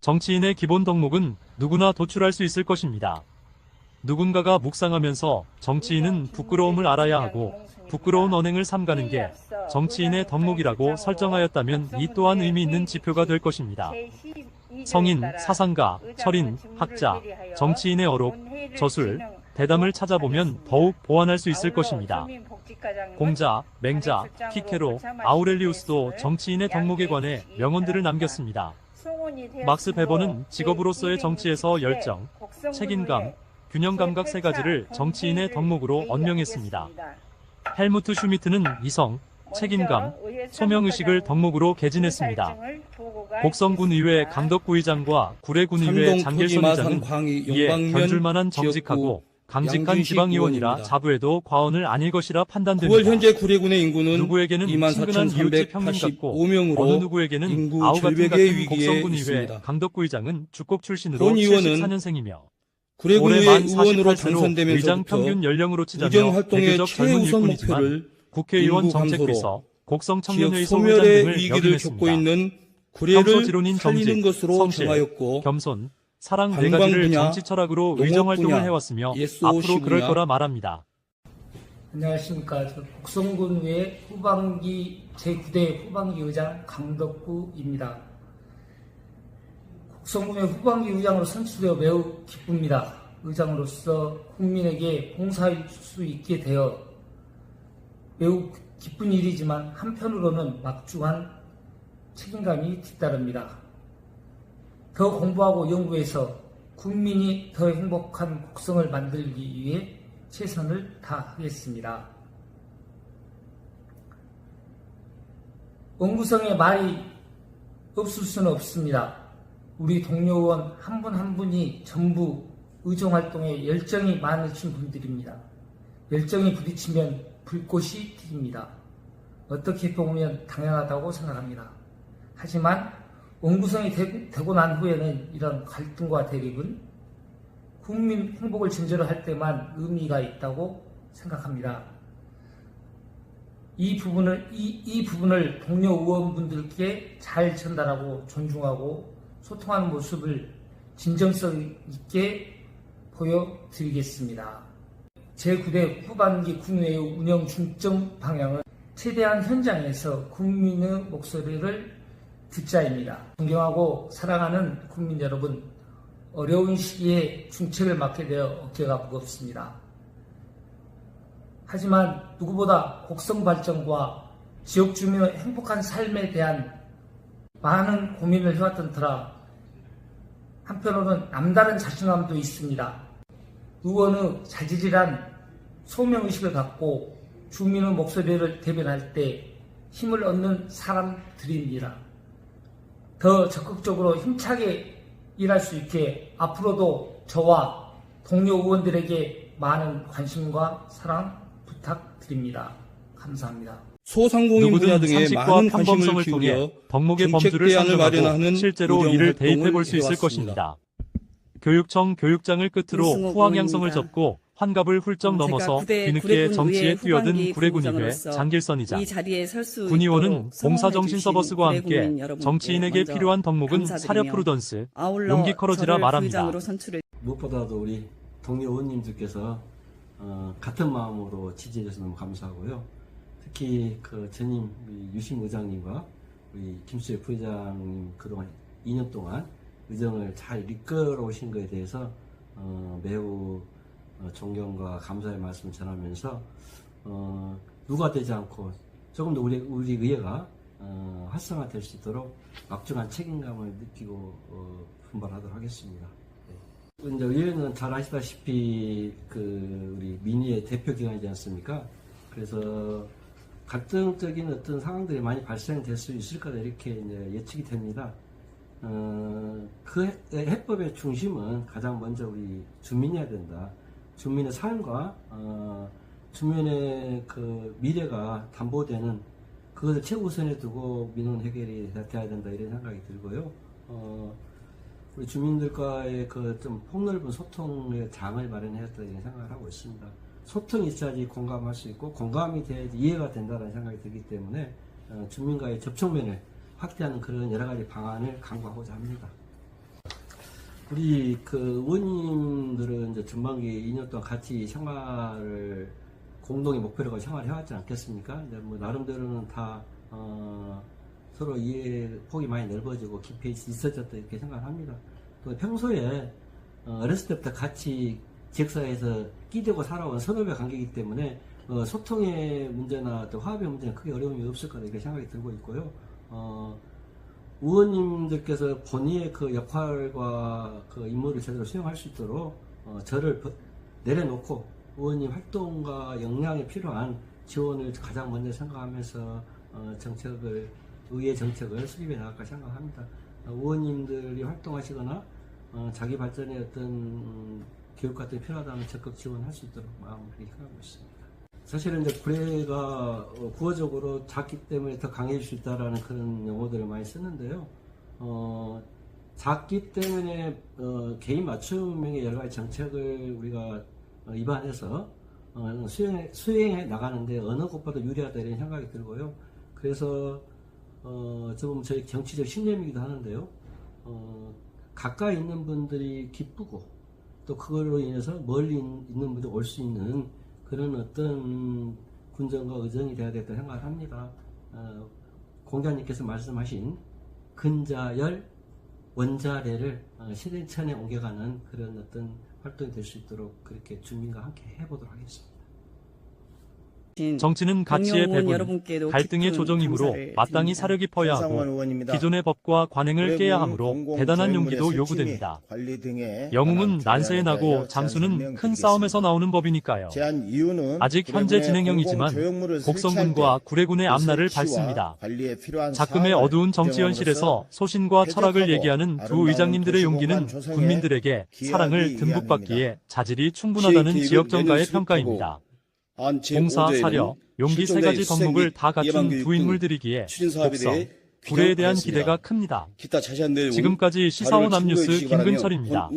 정치인의 기본 덕목은 누구나 도출할 수 있을 것입니다. 누군가가 묵상하면서 정치인은 부끄러움을 알아야 하고 부끄러운 언행을 삼가는 게 정치인의 덕목이라고 설정하였다면 이 또한 의미 있는 지표가 될 것입니다. 성인, 사상가, 철인, 학자, 정치인의 어록, 저술, 대담을 찾아보면 더욱 보완할 수 있을 것입니다. 공자, 맹자, 키케로, 아우렐리우스도 정치인의 덕목에 관해 명언들을 남겼습니다. 막스 베버는 직업으로서의 정치에서 열정, 책임감, 균형 감각 세 가지를 정치인의 덕목으로 언명했습니다. 헬무트 슈미트는 이성, 책임감, 소명의식을 덕목으로 개진했습니다. 곡성군 의회 강덕구 의장과 구례군 의회 창동 장길선 토지마산 의장은 이에 견줄만한 정직하고 강직한 지방의원이라. 자부해도 과언을 아닐 것이라 9월 판단됩니다. 현재 구례군의 인구는 누구에게는 친근한 이웃집 평균 같고 어느 24,385명으로 누구에게는 인구 아우 같은 같은 곡성군 있습니다. 강덕구 의장은 주곡 출신으로 본 의원은 74년생이며 구례군의 의원으로 48세로 의장 당선되면서부터 평균 연령으로 치자며 활동의 최우선 목표를 국회의원 정책비서, 곡성 청년회의 소멸의 위기를 겪고. 있는 구례를 살리는 것으로 정하였고 겸손, 사랑 네 가지를 분야, 정치 철학으로 의정 활동을 분야, 해왔으며 앞으로 그럴 분야, 거라 말합니다. 안녕하십니까. 저 곡성군의회 후반기 제9대 후반기 의장 강덕구입니다. 곡성군의 후반기 의장으로 선출되어 매우 기쁩니다. 의장으로서 국민에게 봉사할 수 있게 되어 매우 기쁜 일이지만 한편으로는 막중한 책임감이 뒤따릅니다. 더 공부하고 연구해서 국민이 더 행복한 곡성을 만들기 위해 최선을 다하겠습니다. 원구성에 말이 없을 수는 없습니다. 우리 동료 의원 한분한 분이 전부 의정 활동에 열정이 많으신 분들입니다. 열정이 부딪히면 불꽃이 튀깁니다. 어떻게 보면 당연하다고 생각합니다. 하지만 원구성이 되- 되고 난 후에는 이런 갈등과 대립은 국민 행복을 전제로 할 때만 의미가 있다고 생각합니다. 이 부분을 이, 이 부분을 동료 의원분들께 잘 전달하고 존중하고 소통하는 모습을 진정성 있게 보여드리겠습니다. 제9대 후반기 군의회 운영 중점 방향은 최대한 현장에서 국민의 목소리를 듣자입니다. 존경하고 사랑하는 국민 여러분, 어려운 시기에 중책을 맡게 되어 어깨가 무겁습니다. 하지만 누구보다 곡성 발전과 지역 주민의 행복한 삶에 대한 많은 고민을 해왔던 터라 한편으로는 남다른 자신감도 있습니다. 의원의 자질이란 소명의식을 갖고 주민의 목소리를 대변할 때 힘을 얻는 사람들입니다. 더 적극적으로 힘차게 일할 수 있게 앞으로도 저와 동료 의원들에게 많은 관심과 사랑 부탁드립니다. 감사합니다. 소상공인 분야 등에 많은 관심을 평범성을 통해 기울여 덕목의 정책 범주를 대안을 상정하고 마련하는 실제로 이를 대입해 볼 수 있을. 것입니다. 교육청 교육장을 끝으로 후황 양성을 의원입니다. 접고 환갑을 훌쩍 넘어서 뒤늦게 정치에 뛰어든 구례군의회 부의장으로서 장길선 이장 이 자리에 설수 군의원은 봉사정신 서버스와 함께 정치인에게 필요한 덕목은 사려 프루던스, 용기 커러지라 말합니다. 무엇보다도 우리 동료 의원님들께서 어, 같은 마음으로 지지해 주셔서 너무 감사하고요. 특히 그 전임 유심 의장님과 우리 김수혜 부회장님 그동안 2년 동안 의정을 잘 이끌어 오신 것에 대해서 어, 매우 어, 존경과 감사의 말씀을 전하면서 어, 누가 되지 않고 조금 더 우리, 우리 의회가 어, 활성화될 수 있도록 막중한 책임감을 느끼고 어, 분발하도록 하겠습니다. 이제 의회는 잘 아시다시피 그 우리 민의의 대표 기관이지 않습니까? 그래서 갈등적인 어떤 상황들이 많이 발생될 수 있을 거다 이렇게 이제 예측이 됩니다. 어, 그 해- 해법의 중심은 가장 먼저 우리 주민이어야 된다. 주민의 삶과 어, 주민의 그 미래가 담보되는 그것을 최우선에 두고 민원 해결이 돼야 된다 이런 생각이 들고요. 어, 우리 주민들과의 그 좀 폭넓은 소통의 장을 마련해야 된다 이런 생각을 하고 있습니다. 소통이 있어야지 공감할 수 있고 공감이 돼야지 이해가 된다는 생각이 들기 때문에 어, 주민과의 접촉면을 확대하는 그런 여러 가지 방안을 강구하고자 합니다. 우리 그 의원님들은 이제 전반기 2년 동안 같이 생활을 공동의 목표로 생활을 해왔지 않겠습니까? 이제 뭐 나름대로는 다 어, 서로 이해 폭이 많이 넓어지고 깊이 있어졌다 이렇게 생각합니다. 또 평소에 어, 어렸을 때부터 같이 지역사회에서 끼대고 살아온 선후배 관계이기 때문에 어, 소통의 문제나 또 화합의 문제는 크게 어려움이 없을 거다 이렇게 생각이 들고 있고요. 어, 의원님들께서 본인의 그 역할과 그 임무를 제대로 수행할 수 있도록 어, 저를 버- 내려놓고 의원님 활동과 역량에 필요한 지원을 가장 먼저 생각하면서 어, 정책을 의회 정책을 수립해 나갈까 생각합니다. 어, 의원님들이 활동하시거나 어, 자기 발전에 어떤 음, 교육 같은 게 필요하다면 적극 지원할 수 있도록 마음을 그렇게 생각하고 있습니다. 사실은 이제 구례가 어, 구어적으로 작기 때문에 더 강해질 수 있다라는 그런 용어들을 많이 쓰는데요. 어, 작기 때문에 어, 개인 맞춤형의 여러 가지 정책을 우리가 어, 입안해서 어, 수행해, 수행해 나가는데 어느 곳보다 유리하다 이런 생각이 들고요. 그래서 어, 좀 저희 정치적 신념이기도 하는데요. 어, 가까이 있는 분들이 기쁘고 또 그걸로 인해서 멀리 있- 있는 분들 올 수 있는 그런 어떤 군정과 의정이 돼야 되겠다 생각을 합니다. 어, 공자님께서 말씀하신 근자열 원자례를 어, 실천에 옮겨가는 그런 어떤 활동이 될 수 있도록 그렇게 주민과 함께 해보도록 하겠습니다. 정치는 가치의 배분, 갈등의 조정이므로 마땅히. 사려 깊어야 하고. 기존의 법과 관행을 깨야 하므로 대단한 용기도 요구됩니다. 영웅은 난세에 나고 장수는 큰 싸움에서 나오는 법이니까요. 아직 현재 진행형이지만 곡성군과 구례군의 때 앞날을 밝습니다. 작금의 어두운 정치 현실에서 소신과 철학을 얘기하는 두 의장님들의 용기는 도시공간 조성에 국민들에게 사랑을 듬뿍 받기에. 자질이 충분하다는 지역정가의 평가입니다. 공사, 5조에는 사려, 용기 세 가지 덕목을 및다 갖춘 두등 인물들이기에 대해 구례에 대한. 기대가 큽니다. 지금까지 시사원 바라며 김근철입니다.